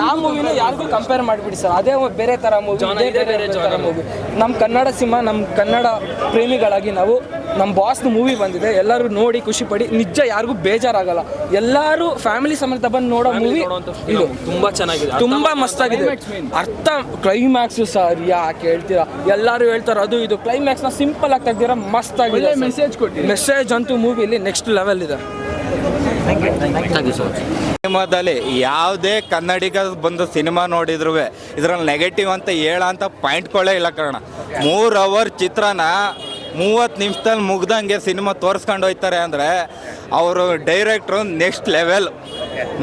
ಯಾವ ಮೂವಿನೂ ಯಾರಿಗೂ ಕಂಪೇರ್ ಮಾಡಿಬಿಡಿ ಸರ್. ಅದೇ ಬೇರೆ ಥರ ಮೂವಿ ನಮ್ ಬೇರೆ ಥರ ಮೂವಿ ನಮ್ಮ ಕನ್ನಡ ಸಿನಿಮಾ ನಮ್ಮ ಕನ್ನಡ ಪ್ರೇಮಿಗಳಾಗಿ ನಾವು ನಮ್ಮ ಬಾಸ್ನ ಮೂವಿ ಬಂದಿದೆ. ಎಲ್ಲರೂ ನೋಡಿ ಖುಷಿ ಪಡಿ. ನಿಜ ಯಾರಿಗೂ ಬೇಜಾರಾಗಲ್ಲ. ಎಲ್ಲರೂ ಫ್ಯಾಮಿಲಿ ಸಮೇತ ಬಂದು ನೋಡೋ ಮೂವಿ ಇದು. ತುಂಬಾ ಚೆನ್ನಾಗಿದೆ. ತುಂಬಾ ಮಸ್ತಾಗಿದೆ ಅರ್ಥ ಕ್ಲೈಮ್ಯಾಕ್ಸ್ ಸರ್ ಯಾಕೆ ಹೇಳ್ತೀರಾ ಎಲ್ಲರೂ ಹೇಳ್ತಾರ ಅದು ಇದು. ಕ್ಲೈಮ್ಯಾಕ್ಸ್ನ ಸಿಂಪಲ್ ಆಗ್ತಾ ತೆಗ್ದಿರ ಮಸ್ತ್ ಆಗಿದೆ ಮೆಸೇಜ್ ಕೊಟ್ಟು ಮೆಸೇಜ್ ಅಂತೂ ಮೂವಿಲಿ ನೆಕ್ಸ್ಟ್ ಲೆವೆಲ್ ಇದೆ. ಸಿನಿಮಾದಲ್ಲಿ ಯಾವುದೇ ಕನ್ನಡಿಗ ಬಂದು ಸಿನಿಮಾ ನೋಡಿದ್ರು ಇದ್ರಲ್ಲಿ ನೆಗೆಟಿವ್ ಅಂತ ಹೇಳಂತ ಅಂತ ಪಾಯಿಂಟ್ಗಳೇ ಇಲ್ಲ ಕಾರಣ. ಮೂರು ಅವರ್ ಚಿತ್ರನ ಮೂವತ್ತು ನಿಮಿಷದಲ್ಲಿ ಮುಗ್ದಂಗೆ ಸಿನಿಮಾ ತೋರಿಸ್ಕೊಂಡು ಹೋಯ್ತಾರೆ ಅಂದರೆ ಅವರು ಡೈರೆಕ್ಟ್ರು ನೆಕ್ಸ್ಟ್ ಲೆವೆಲ್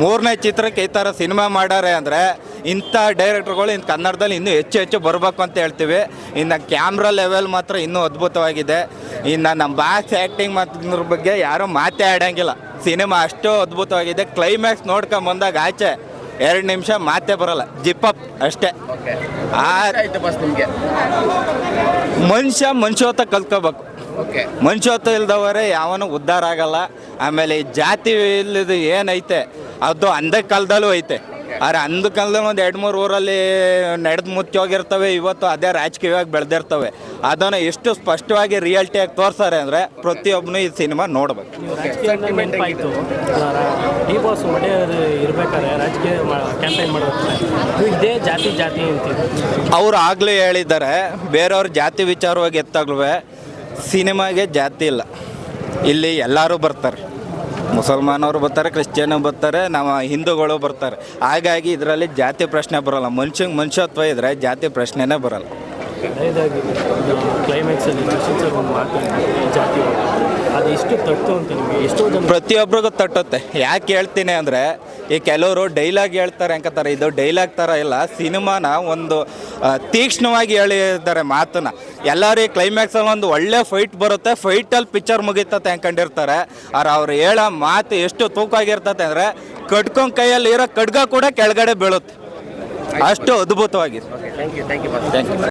ಮೂರನೇ ಚಿತ್ರಕ್ಕೆ ಈ ಥರ ಸಿನಿಮಾ ಮಾಡಾರೆ ಅಂದರೆ ಇಂಥ ಡೈರೆಕ್ಟ್ರುಗಳು ಇನ್ನು ಕನ್ನಡದಲ್ಲಿ ಇನ್ನೂ ಹೆಚ್ಚು ಹೆಚ್ಚು ಬರಬೇಕು ಅಂತ ಹೇಳ್ತೀವಿ. ಇನ್ನು ಕ್ಯಾಮ್ರಾ ಲೆವೆಲ್ ಮಾತ್ರ ಇನ್ನೂ ಅದ್ಭುತವಾಗಿದೆ. ಇನ್ನು ನಮ್ಮ ಭಾಷೆ ಆ್ಯಕ್ಟಿಂಗ್ ಮಾತ್ರ ಬಗ್ಗೆ ಯಾರೂ ಮಾತೇ ಆಡೋಂಗಿಲ್ಲ. ಸಿನಿಮಾ ಅಷ್ಟು ಅದ್ಭುತವಾಗಿದೆ. ಕ್ಲೈಮ್ಯಾಕ್ಸ್ ನೋಡ್ಕೊಂಡ್ ಬಂದಾಗ ಆಚೆ ಎರಡು ನಿಮಿಷ ಮಾತೇ ಬರಲ್ಲ. ಜಿಪ್ಪಪ್ ಅಷ್ಟೇ. ಆ ಮನುಷ್ಯ ಮನುಷ್ಯತ್ವ ಕಲ್ತ್ಕೋಬೇಕು. ಮನುಷ್ಯತ್ವ ಇಲ್ದವರೇ ಯಾವನು ಉದ್ಧಾರ ಆಗಲ್ಲ. ಆಮೇಲೆ ಈ ಜಾತಿ ಇಲ್ಲದ ಏನೈತೆ ಅದು ಅಂದ ಕಾಲದಲ್ಲೂ ಐತೆ. ಆದ್ರೆ ಅಂದ ಕಾಲದಲ್ಲಿ ಒಂದು ಎರಡು ಮೂರು ಊರಲ್ಲಿ ನಡೆದು ಮುಚ್ಚಿ ಹೋಗಿರ್ತವೆ ಇವತ್ತು ಅದೇ ರಾಜಕೀಯವಾಗಿ ಬೆಳೆದಿರ್ತವೆ. ಅದನ್ನು ಎಷ್ಟು ಸ್ಪಷ್ಟವಾಗಿ ರಿಯಾಲಿಟಿಯಾಗಿ ತೋರ್ಸಾರೆ ಅಂದರೆ ಪ್ರತಿಯೊಬ್ಬನು ಈ ಸಿನಿಮಾ ನೋಡ್ಬೇಕು. ಡಿ ಬಾಸ್ ಇರ್ಬೇಕಾದ್ರೆ ರಾಜಕೀಯ ಕ್ಯಾಂಪೇನ್ ಇದೇ ಜಾತಿ ಜಾತಿ ಅವ್ರು ಆಗಲೇ ಹೇಳಿದ್ದಾರೆ ಬೇರೆಯವ್ರ ಜಾತಿ ವಿಚಾರವಾಗಿ ಎತ್ತಾಗ್ಲೂ ಸಿನಿಮಾಗೆ ಜಾತಿ ಇಲ್ಲ. ಇಲ್ಲಿ ಎಲ್ಲರೂ ಬರ್ತಾರೆ. ಮುಸಲ್ಮಾನವರು ಬರ್ತಾರೆ, ಕ್ರಿಶ್ಚಿಯನ್ ಬರ್ತಾರೆ, ನಮ್ಮ ಹಿಂದೂಗಳು ಬರ್ತಾರೆ. ಹಾಗಾಗಿ ಇದರಲ್ಲಿ ಜಾತಿ ಪ್ರಶ್ನೆ ಬರೋಲ್ಲ. ಮನುಷ್ಯಂಗೆ ಮನುಷ್ಯತ್ವ ಇದ್ದರೆ ಜಾತಿ ಪ್ರಶ್ನೆನೇ ಬರಲ್ಲ. ಹಳೇದಾಗಿ ಕ್ಲೈಮ್ಯಾಕ್ಸಲ್ಲಿ ಸರ್ ಒಂದು ಮಾತು ಜಾತಿ. ಅದು ಎಷ್ಟು ತಟ್ಟು ಅಂತ ನಿಮಗೆ ಎಷ್ಟೋ ಜನ ಪ್ರತಿಯೊಬ್ಬರಿಗೂ ತಟ್ಟುತ್ತೆ. ಯಾಕೆ ಹೇಳ್ತೀನಿ ಅಂದರೆ ಈ ಕೆಲವರು ಡೈಲಾಗ್ ಹೇಳ್ತಾರೆ ಅಂಕತಾರೆ ಇದು ಡೈಲಾಗ್ ಥರ ಇಲ್ಲ. ಸಿನಿಮಾನ ಒಂದು ತೀಕ್ಷ್ಣವಾಗಿ ಹೇಳಿದ್ದಾರೆ ಮಾತನ್ನ. ಎಲ್ಲರೂ ಈ ಕ್ಲೈಮ್ಯಾಕ್ಸಲ್ಲಿ ಒಂದು ಒಳ್ಳೆ ಫೈಟ್ ಬರುತ್ತೆ. ಫೈಟಲ್ಲಿ ಪಿಕ್ಚರ್ ಮುಗೀತತೆ ಅಂದ್ಕೊಂಡಿರ್ತಾರೆ ಆದ್ರೆ ಅವ್ರು ಹೇಳೋ ಮಾತು ಎಷ್ಟು ತೂಕ ಆಗಿರ್ತತೆ ಅಂದರೆ ಕಟ್ಕೊಂಡು ಕೈಯಲ್ಲಿ ಇರೋ ಕಡ್ಗ ಕೂಡ ಕೆಳಗಡೆ ಬೀಳುತ್ತೆ. ಅಷ್ಟು ಅದ್ಭುತವಾಗಿದೆ thank you thank you